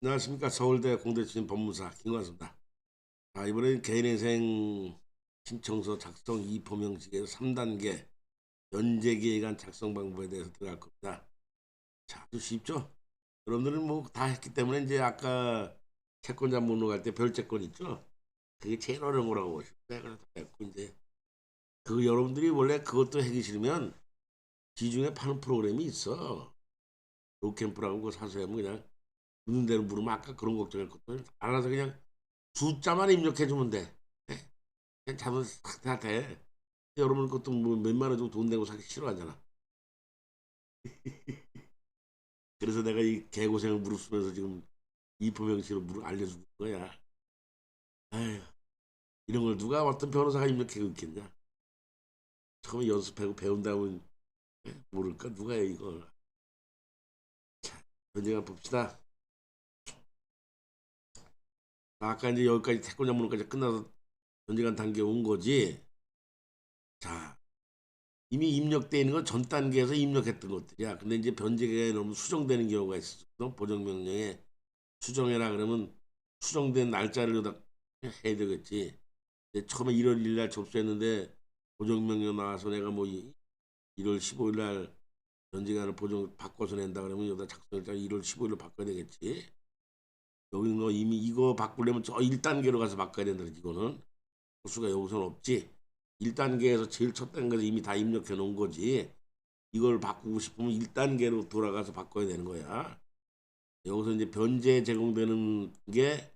안녕하십니까 서울대 공대 출신 법무사 김관수입니다. 자 이번엔 개인회생 신청서 작성 이포 형식의 3단계 연재기획안 작성 방법에 대해서 들어갈 겁니다. 자 아주 쉽죠? 여러분들은 뭐 다 했기 때문에 이제 아까 채권자 목록 할 때 별채권 있죠? 그게 제일 어려운 거라고 보시면 돼요. 그래서 다 했고 이제 그 여러분들이 원래 그것도 하기 싫으면 지중해 파는 프로그램이 있어. 로캠프라고 그거 사서 하면 그냥 묻는 대로 물으면 아까 그런 걱정할 것도 알아서 그냥 숫자만 입력해 주면 돼. 예? 그냥 자동 다 돼. 여러분 것도 뭐 몇만 원 정도 돈 내고 사기 싫어하잖아. 그래서 내가 이 개고생을 무릅쓰면서 지금 이포명시로 물 알려주는 거야. 아휴, 이런 걸 누가 어떤 변호사가 입력해 있겠냐. 처음에 연습하고 배운 다음은 예? 모를까 누가 해 이걸. 자, 언젠가 봅시다. 아까 이제 여기까지 태권 전문까지 끝나서 전쟁한 단계 온 거지. 자, 이미 입력돼 있는 건 전 단계에서 입력했던 것들이야. 근데 이제 변제가 너무 수정되는 경우가 있어. 보정 명령에 수정해라 그러면 수정된 날짜를 여기다 해야 되겠지. 처음에 1월 1일 날 접수했는데 보정 명령 나와서 내가 뭐 1월 15일 날 변제간을 보정 바꿔서 낸다 그러면 여기다 작성일자 1월 15일로 바꿔야 되겠지. 여기 너 이미 이거 바꾸려면 저 1단계로 가서 바꿔야 된다. 이거는 호수가 여기서는 없지. 1단계에서 제일 첫 단계에서 이미 다 입력해 놓은 거지. 이걸 바꾸고 싶으면 1단계로 돌아가서 바꿔야 되는 거야. 여기서 이제 변제 제공되는 게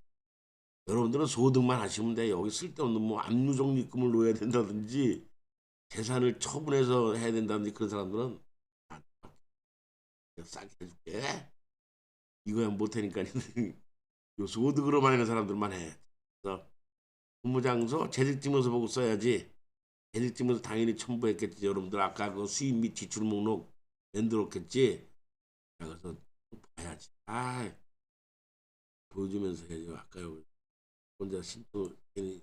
여러분들은 소득만 하시면 돼. 여기 쓸데없는 뭐 압류적립금을 놓아야 된다든지 재산을 처분해서 해야 된다든지 그런 사람들은. 싸게 해줄게. 이거야 못하니까 요 소득으로만 하는 사람들만 해. 그래서 근무장소 재직증명서 보고 써야지. 재직증명서 당연히 첨부했겠지. 여러분들 아까 그 수입 및 지출 목록 만들었겠지. 자, 그래서 봐야지. 아, 보여주면서 해야죠. 아까 혼자 괜히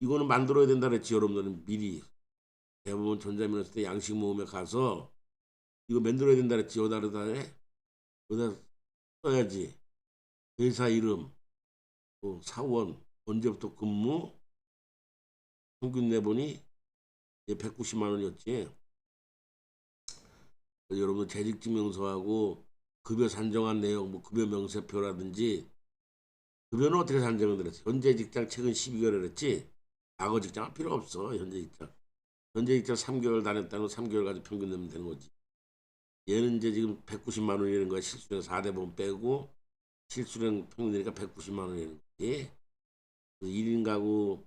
이거는 만들어야 된다 그랬지. 여러분들은 미리 대부분 전자면허 때 양식 모험에 가서 이거 만들어야 된다 그랬지. 해. 여기다 써야지. 회사 이름, 또 사원, 언제부터 근무, 평균 내보니 이제 190만 원이었지. 여러분 재직증명서하고 급여 산정한 내용, 뭐 급여 명세표라든지 급여는 어떻게 산정을 들었어? 현재 직장 최근 12개월 했지. 과거 직장은 필요 없어. 현재 직장. 현재 직장 3개월 다녔다는 3개월 가지고 평균 내면 되는 거지. 얘는 이제 지금 190만 원이라는 거야. 실수령 4대 보험 빼고 실수령 평균이니까 190만 원이라는 거지. 1인 가구로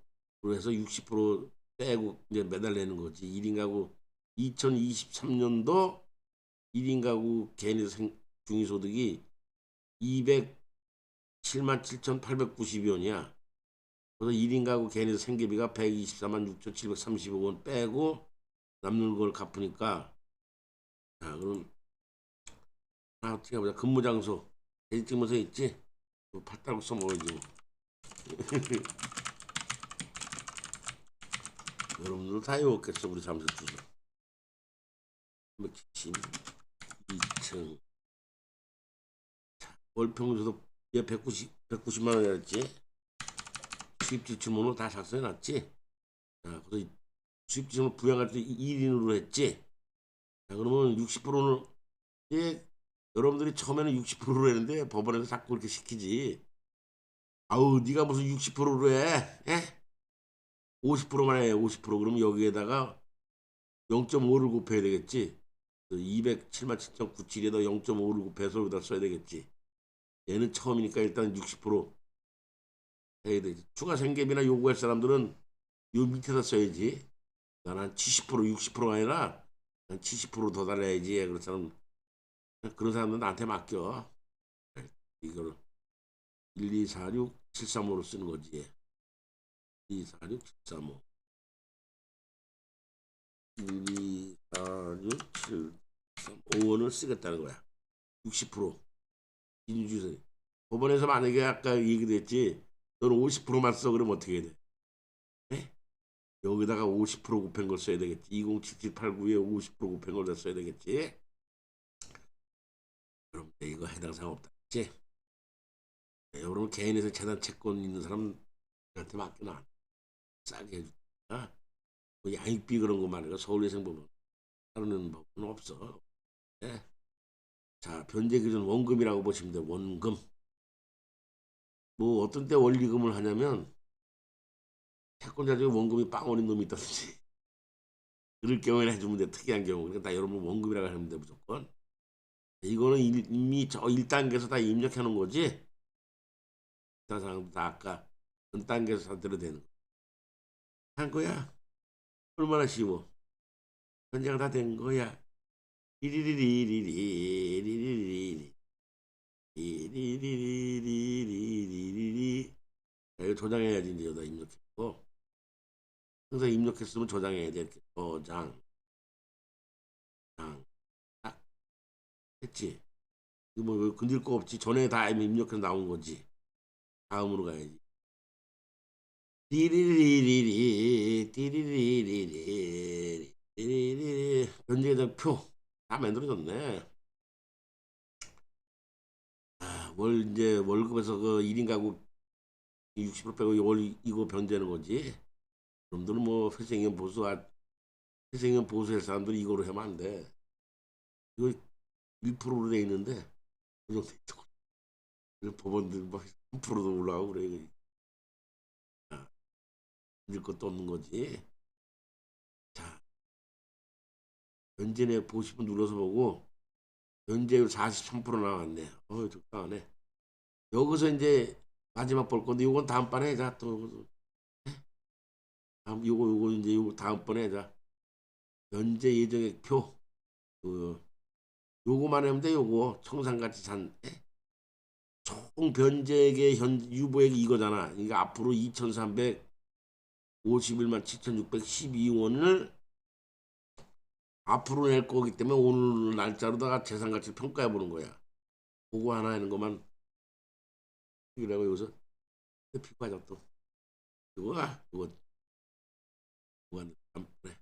해서 60% 빼고 이제 매달 내는 거지. 1인 가구 2023년도 1인 가구 개인 생, 중위소득이 207만 7,892원이야. 그래서 1인 가구 개인 생계비가 124만 6,735원 빼고 남는 걸 갚으니까 자 그럼 아, 어떻게 해보자. 근무 장소 재직증명서 있지? 뭐 팔다고 써먹어야지. 뭐. 여러분들 다 외웠겠어 우리 잠수 주소. 뭐 기침 2층. 자, 월평소득 얘 190, 190만 원이었지? 수입지출문을 다 작성해놨지? 자, 그래서 수입지출 부양할 때 1인으로 했지? 자, 그러면 60%는 예, 여러분들이 처음에는 60%로 했는데 법원에서 자꾸 그렇게 시키지. 아우, 네가 무슨 60%로 해? 예? 50%만 해. 50% 그러면 여기에다가 0.5를 곱해야 되겠지. 207만 7.97에다 0.5를 곱해서 여기다 써야 되겠지. 얘는 처음이니까 일단 60% 해야 되지. 추가 생계비나 요구할 사람들은 요 밑에다 써야지. 난70% 60%가 아니라 난 70%더 달라야지. 사람 그런 사람들은 나한테 맡겨. 이거를 1, 2, 4, 6, 7, 3, 5로 쓰는 거지. 2, 4, 6, 7, 3, 5. 1, 2, 4, 6, 7, 3, 5원을 쓰겠다는 거야. 60%. 인주세. 법원에서 만약에 아까 얘기됐지. 너는 50%만 써. 그러면 어떻게 해야 돼? 네? 여기다가 50% 곱한 걸 써야 되겠지. 207789에 50% 곱한 걸 써야 되겠지. 그럼 이거 해당 사항 없다. 그치? 여러분 개인에서 재단 채권 있는 사람한테 맡겨놔. 싸게 해주니까. 뭐 양육비 그런 거 말이야 서울예생 보면 따르는 법은 없어. 네. 자 변제 기준 원금이라고 보시면 돼요 원금. 뭐 어떤 때 원리금을 하냐면 채권자 중에 원금이 빵원인 놈이 있다든지. 그럴 경우에 해주면 돼 특이한 경우. 그러니까 다 여러분 원금이라고 하면 돼 무조건 이거는 일- 이미 저 1단계에서 다 입력해 놓은 거지? 다 아까 전 단계에서 상태로 되는 거. 한 거야? 얼마나 쉬워? 현재가 다된 거야. 리리리리리리리리리리 리리리리리리리리 자, 이거 저장해야지 이제 여기다 입력했고 항상 입력했으면 저장해야 돼 저장 장 했지. 이거 뭐 건들 거 없지. 전에 다 입력해서 나온 거지. 다음으로 가야지. 띠리리리리 띠리리리리 띠리리리. 변제계정 표다 만들어졌네. 아, 월 이제 월급에서 그 1인 가구 60% 빼고 월 이거 변제하는 거지. 여러분들은 뭐 회생연 보수하 회생연 보수할 사람들이 이거로 하면 안 돼. 이거 1%로 돼 있는데 그 정도 있고 법원들 막 3%도 올라가고 그래. 이거. 아, 것도 없는 거지. 자, 현재내 보시면 눌러서 보고 현재율 43% 나왔네. 어, 적당하네. 여기서 이제 마지막 볼 건데 이건 다음번에 하자 또. 다음 요거 요거 이제 요거 다음번에 하자. 현재 예정액 표. 그 요거만 하면 돼 요거 청산가치 잔. 예? 총 변제액의 현 유보액이 이거잖아. 그러니까 앞으로 2,351만 7,612원을 앞으로 낼 거기 때문에 오늘 날짜로다가 재산가치를 평가해 보는 거야. 그거 하나 하는 것만 이라고 여기서 피부하자 또. 이거야 이거. 그거 한- 그래.